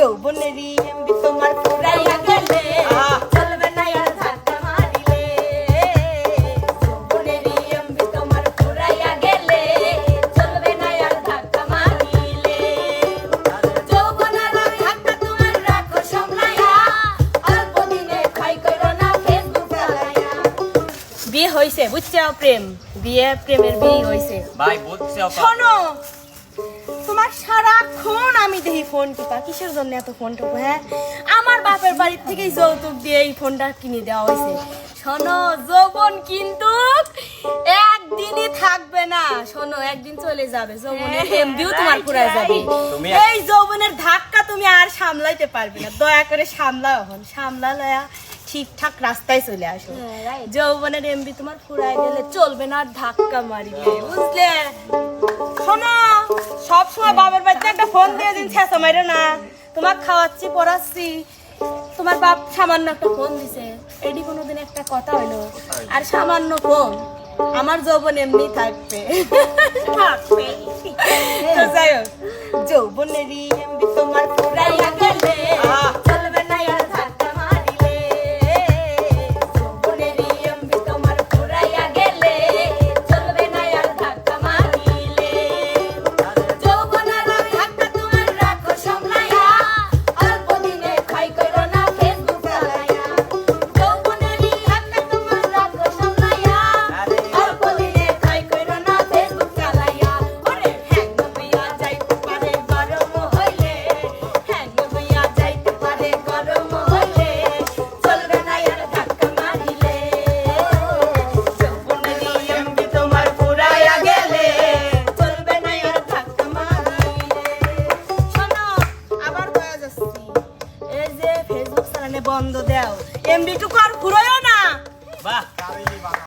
যৌবনেরই MB তোমার ফুরাইয়া গেলে চলবে না আর ধাক্কা মারিলে যৌবনেরই এমবি তোমার ফুরাইয়া গেলে চলবে না আর ধাক্কা মারিলে যৌবনের ধাক্কা তোমার রাখো সামলাইয়া অল্প দিনে ক্ষয় করো না ফেসবুক চালাইয়া বিয়ে হইছে বুঝছ প্রেম? বিয়ে প্রেমের বিয়ে হইছে। ভাই বলছে শোনো তোমার সারাক্ষণ আমি দেখি ফোন টিপা। কিসের জন্য এত ফোন টিপা হ্যাঁ? আমার বাপের বাড়ির থেকেই যৌতুক দিয়ে এই ফোনটা কিনে দেওয়া হয়েছে। শোনো যৌবন কিন্তু একদিনই থাকবে না। শোনো একদিন চলে যাবে। যৌবনের এমবিও তোমার পুরায় যাবে। এই যৌবনের ধাক্কা তুমি আর সামলাইতে পারবে না। দয়া করে সামলাও এখন। সামলা লয়া ঠিকঠাক রাস্তায় চলে আসো। যৌবনের এমবি তোমার ফুরায় গেলে চলবে না আর ধাক্কা মারিবে বুঝলে? শোনো সব সময় বাবার বাড়িতে একটা ফোন দিয়ে দিন ছেঁচা মাইরো না তোমার খাওয়াচ্ছি পড়াচ্ছি। তোমার বাপ সামান্য একটা ফোন দিছে। এটি কোনোদিন একটা কথা হইল। আর সামান্য ফোন আমার যৌবন এমনি থাকবে। থাকবে যাই হোক যৌবনেরই বন্ধ দেও। এমবি টুকার আর ঘুরোয় না। বাহ।